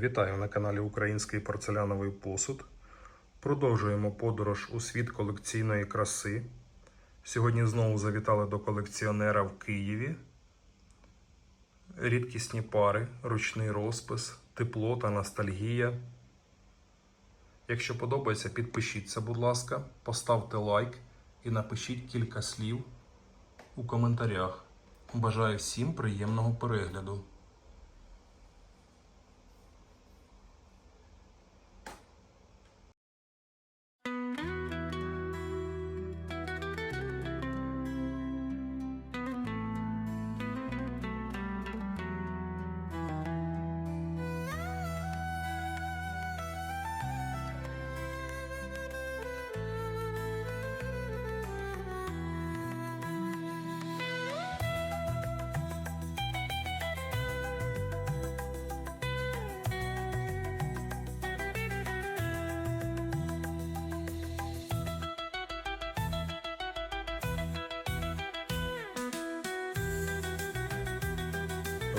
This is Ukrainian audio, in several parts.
Вітаю на каналі Український порцеляновий посуд. Продовжуємо подорож у світ колекційної краси. Сьогодні знову завітали до колекціонера в Києві. Рідкісні пари, ручний розпис, тепло та ностальгія. Якщо подобається, підпишіться, будь ласка, поставте лайк і напишіть кілька слів у коментарях. Бажаю всім приємного перегляду.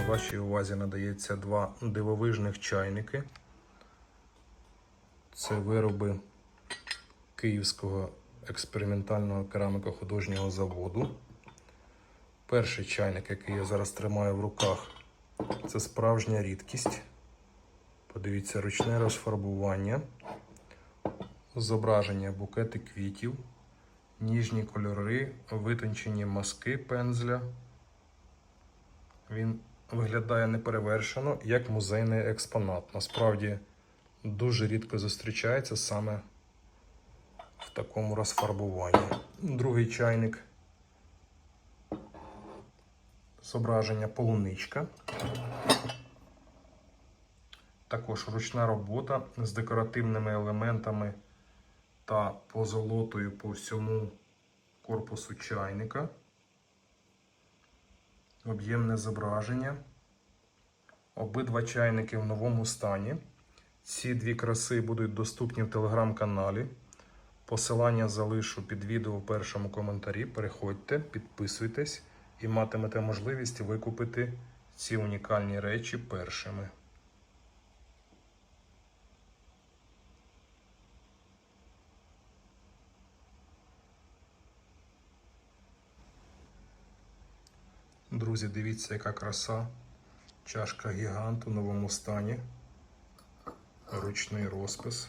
Вашій увазі надається два дивовижних чайники. Це вироби Київського експериментального кераміко-художнього заводу. Перший чайник, який я зараз тримаю в руках, це справжня рідкість. Подивіться, ручне розфарбування, зображення букети квітів, ніжні кольори, витончені мазки пензля. Він виглядає неперевершено як музейний експонат. Насправді дуже рідко зустрічається саме в такому розфарбуванні. Другий чайник. Зображення полуничка. Також ручна робота з декоративними елементами та позолотою по всьому корпусу чайника об'ємне зображення. Обидва чайники в новому стані. Ці дві краси будуть доступні в телеграм-каналі. Посилання залишу під відео в першому коментарі. Переходьте, підписуйтесь і матимете можливість викупити ці унікальні речі першими. Друзі, дивіться, яка краса. Чашка гігант у новому стані. Ручний розпис.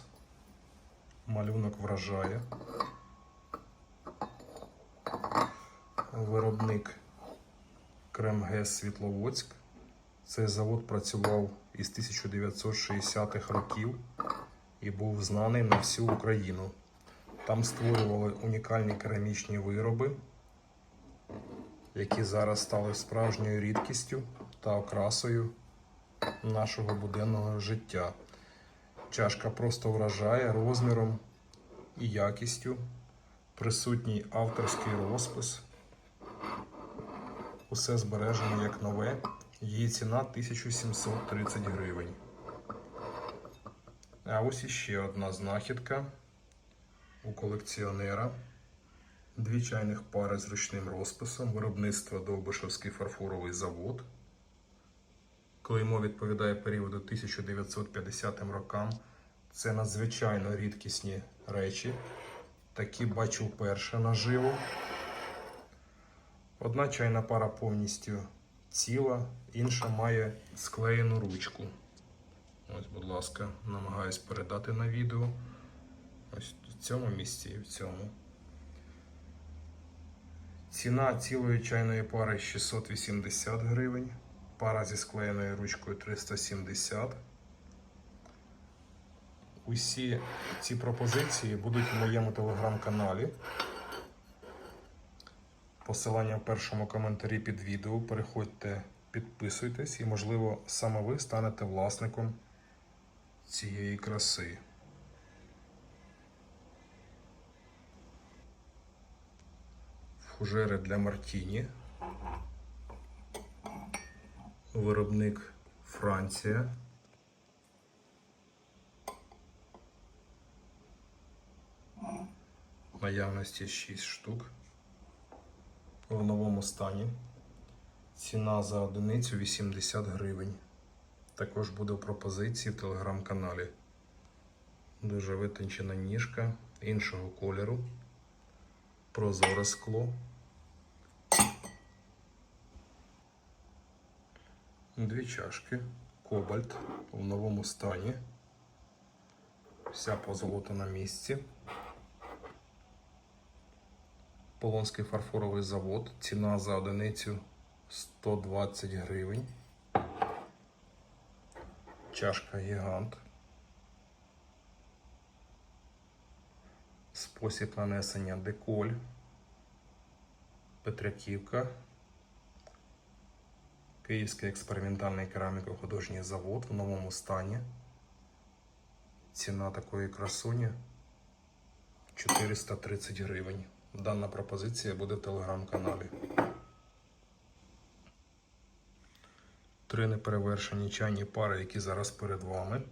Малюнок вражає. Виробник Кремгес Світловодськ. Цей завод працював із 1960-х років і був знаний на всю Україну. Там створювали унікальні керамічні вироби які зараз стали справжньою рідкістю та окрасою нашого буденного життя. Чашка просто вражає розміром і якістю, присутній авторський розпис. Усе збережено як нове. Її ціна 1730 гривень. А ось іще одна знахідка у колекціонера. Дві чайних пари з ручним розписом, виробництво Довбишевський фарфоровий завод. Клеймо відповідає періоду 1950 рокам. Це надзвичайно рідкісні речі. Такі бачу вперше наживо. Одна чайна пара повністю ціла, інша має склеєну ручку. Ось, будь ласка, намагаюсь передати на відео. Ось в цьому місці і в цьому. Ціна цілої чайної пари 680 гривень. Пара зі склеєною ручкою 370. Усі ці пропозиції будуть в моєму телеграм-каналі. Посилання в першому коментарі під відео. Переходьте, підписуйтесь і, можливо, саме ви станете власником цієї краси. Фужери для Мартіні. Виробник Франція. Наявності 6 штук. В новому стані. Ціна за одиницю 80 гривень. також буде в пропозиції в телеграм-каналі. Дуже витончена ніжка іншого кольору. Прозоре скло. Дві чашки. Кобальт в новому стані. Вся позолота на місці. Полонський фарфоровий завод. Ціна за одиницю 120 гривень. Чашка гігант. Спосіб нанесення деколь. Петряківка. Київський експериментальний кераміко-художній завод в новому стані. Ціна такої красуні 430 гривень. Дана пропозиція буде в телеграм-каналі. Три неперевершені чайні пари, які зараз перед вами.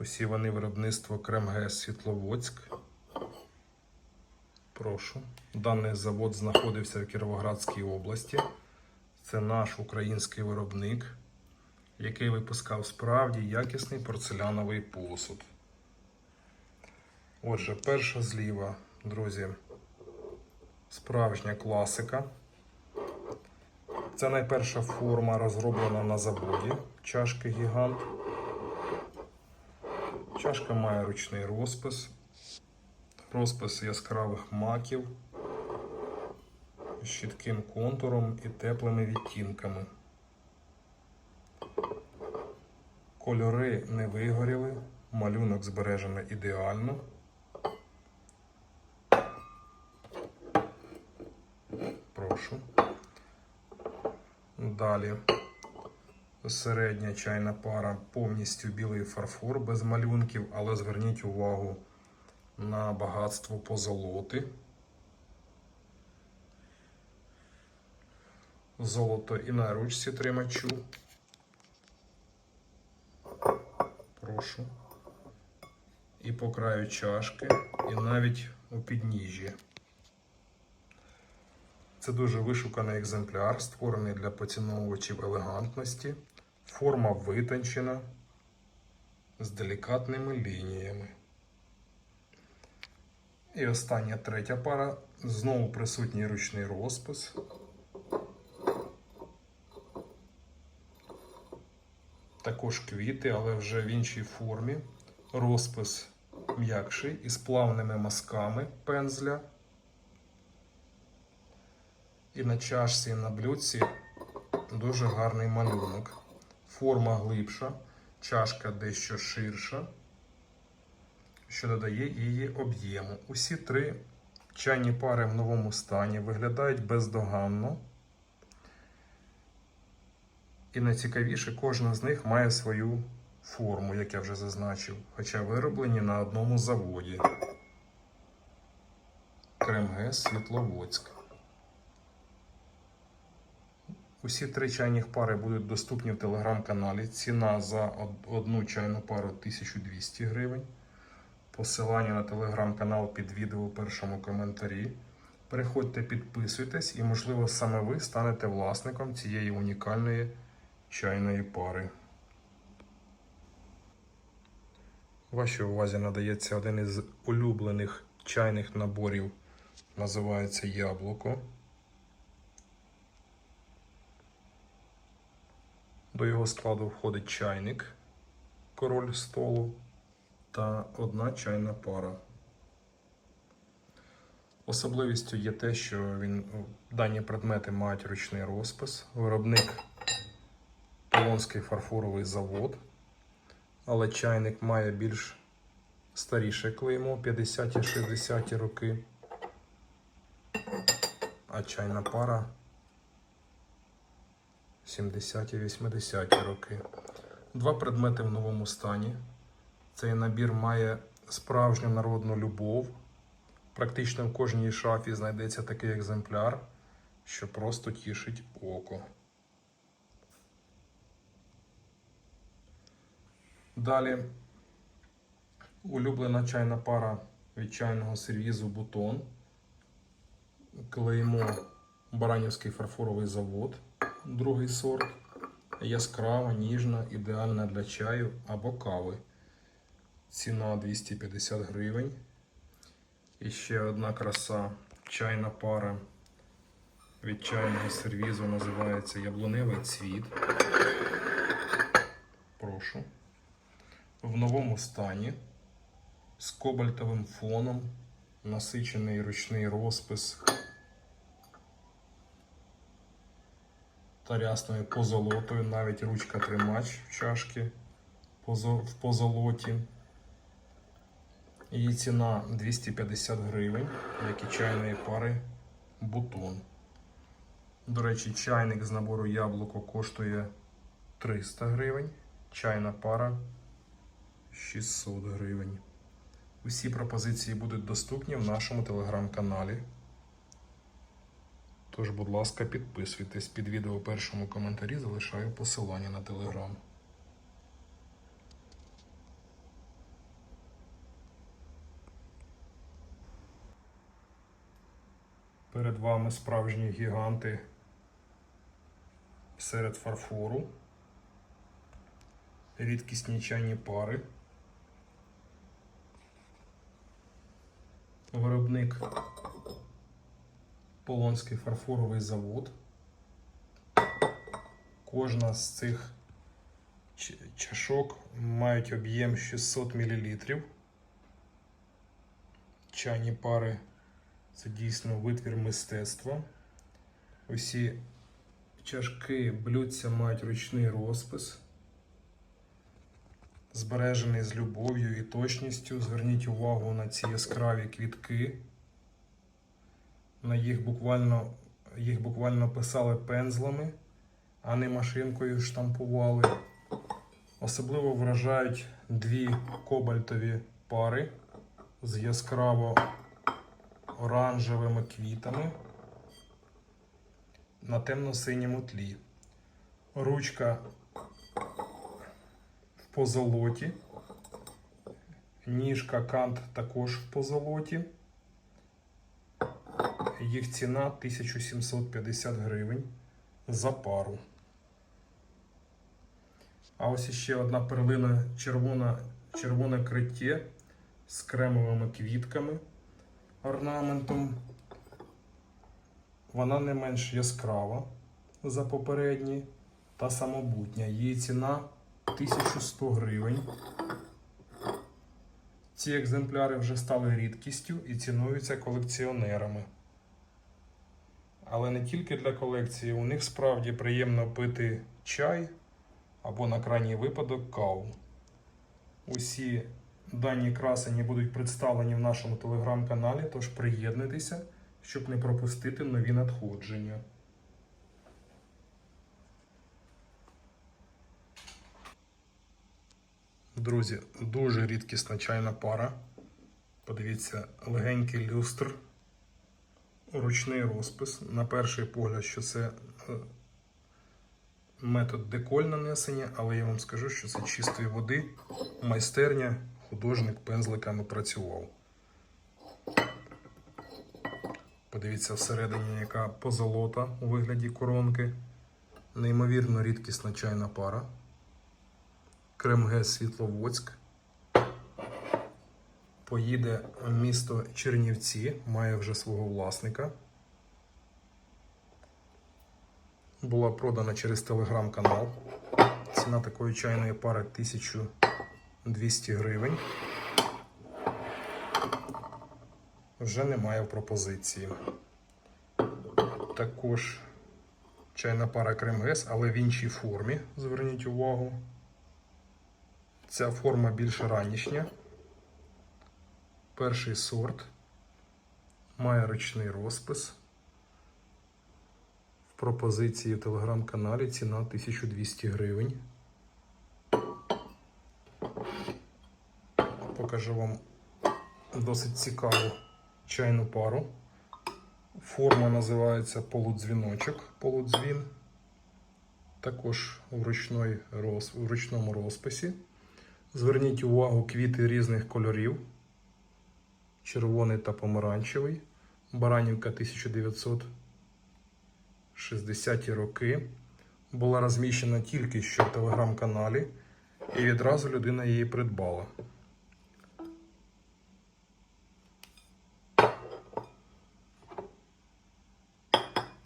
Усі вони виробництво Кремгес Світловодськ. Прошу. Даний завод знаходився в Кіровоградській області. Це наш український виробник, який випускав справді якісний порцеляновий посуд. Отже, перша зліва, друзі, справжня класика. Це найперша форма, розроблена на заводі чашки гігант. Чашка має ручний розпис, розпис яскравих маків з чітким контуром і теплими відтінками. Кольори не вигоріли, малюнок збережено ідеально. Прошу. Далі середня чайна пара повністю білий фарфор без малюнків, але зверніть увагу на багатство позолоти. Золото і на ручці тримачу. Прошу. І по краю чашки, і навіть у підніжжі. Це дуже вишуканий екземпляр, створений для поціновувачів елегантності. Форма витончена з делікатними лініями. І остання третя пара. Знову присутній ручний розпис. Також квіти, але вже в іншій формі. Розпис м'якший із плавними мазками пензля. І на чашці, і на блюдці дуже гарний малюнок. Форма глибша, чашка дещо ширша, що додає її об'єму. Усі три чайні пари в новому стані виглядають бездоганно. І найцікавіше, кожна з них має свою форму, як я вже зазначив, хоча вироблені на одному заводі. Кремгес Світловодськ. Усі три чайних пари будуть доступні в телеграм-каналі. Ціна за од- одну чайну пару 1200 гривень. Посилання на телеграм-канал під відео у першому коментарі. Переходьте, підписуйтесь і, можливо, саме ви станете власником цієї унікальної чайної пари. Вашій увазі надається один із улюблених чайних наборів. Називається Яблуко. До його складу входить чайник, король столу та одна чайна пара. Особливістю є те, що він, дані предмети мають ручний розпис. Виробник Полонський фарфоровий завод, але чайник має більш старіше клеймо 50-60 роки, а чайна пара 70-80 роки. Два предмети в новому стані. Цей набір має справжню народну любов. Практично в кожній шафі знайдеться такий екземпляр, що просто тішить око. Далі улюблена чайна пара від чайного сервізу Бутон. Клеймо Баранівський фарфоровий завод, другий сорт. яскрава, ніжна, ідеальна для чаю або кави. Ціна 250 гривень. І ще одна краса чайна пара від чайного сервізу називається Яблуневий цвіт. Прошу. В новому стані з кобальтовим фоном, насичений ручний розпис та рясною позолотою, навіть ручка тримач в чашки в позолоті. Її ціна 250 гривень, як і чайної пари бутон. До речі, чайник з набору яблуко коштує 300 гривень, чайна пара 600 гривень. Усі пропозиції будуть доступні в нашому телеграм-каналі. Тож, будь ласка, підписуйтесь під відео у першому коментарі, залишаю посилання на телеграм. Перед вами справжні гіганти серед фарфору, рідкісні чайні пари. Виробник Полонський фарфоровий завод. Кожна з цих чашок мають об'єм 600 мл. Чайні пари це дійсно витвір мистецтва. Усі чашки блюдця мають ручний розпис. Збережений з любов'ю і точністю. Зверніть увагу на ці яскраві квітки. На їх буквально, їх буквально писали пензлами, а не машинкою штампували. Особливо вражають дві кобальтові пари з яскраво оранжевими квітами на темно-синьому тлі. Ручка в позолоті. Ніжка кант також в позолоті. Їх ціна 1750 гривень за пару. А ось іще одна перлина червона, червоне криття з кремовими квітками орнаментом. Вона не менш яскрава за попередні та самобутня. Її ціна 1100 гривень. Ці екземпляри вже стали рідкістю і цінуються колекціонерами. Але не тільки для колекції, у них справді приємно пити чай або на крайній випадок каву. Усі дані красені будуть представлені в нашому телеграм-каналі, тож приєднуйтеся, щоб не пропустити нові надходження. Друзі, дуже рідкісна чайна пара. Подивіться, легенький люстр, ручний розпис. На перший погляд, що це е, метод деколь нанесення, але я вам скажу, що це чистої води, майстерня, художник пензликами працював. Подивіться всередині, яка позолота у вигляді коронки. Неймовірно рідкісна чайна пара. Кремгес Світловодськ. Поїде місто Чернівці, має вже свого власника. Була продана через телеграм-канал. Ціна такої чайної пари 1200 гривень. Вже немає в пропозиції. Також чайна пара Кремгес, але в іншій формі. Зверніть увагу. Ця форма більш ранішня. Перший сорт. Має ручний розпис. В пропозиції в телеграм-каналі ціна 1200 гривень. Покажу вам досить цікаву чайну пару. Форма називається полудзвіночок, полудзвін. Також в, ручної в ручному розписі. Зверніть увагу квіти різних кольорів. Червоний та помаранчевий. Баранівка 1960-ті роки. була розміщена тільки що в телеграм-каналі, і відразу людина її придбала.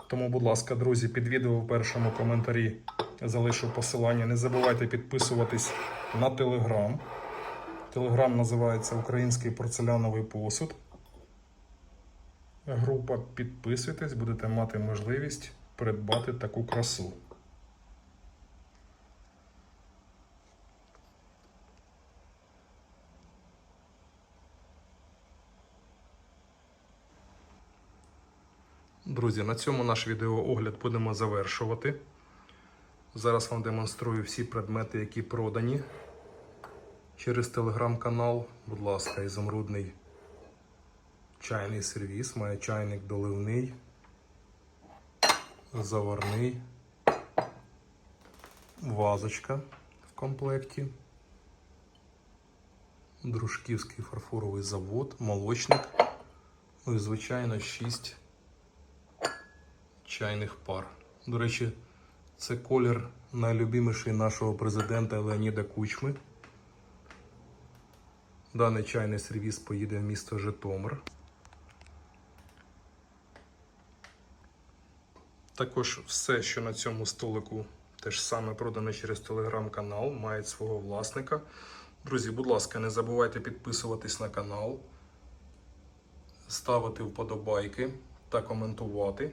Тому, будь ласка, друзі, під відео в першому коментарі залишу посилання. Не забувайте підписуватись на телеграм. Телеграм називається Український порцеляновий посуд. Група підписуйтесь, будете мати можливість придбати таку красу. Друзі, на цьому наш відеоогляд будемо завершувати. Зараз вам демонструю всі предмети, які продані через телеграм-канал. Будь ласка, ізумрудний чайний сервіс. Має чайник доливний, заварний, вазочка в комплекті, Дружківський фарфоровий завод, молочник. Ну і, звичайно, 6 чайних пар. До речі, це колір найлюбіміший нашого президента Леоніда Кучми. Даний чайний сервіс поїде в місто Житомир. Також все, що на цьому столику теж саме продане через телеграм-канал, має свого власника. Друзі, будь ласка, не забувайте підписуватись на канал, ставити вподобайки та коментувати.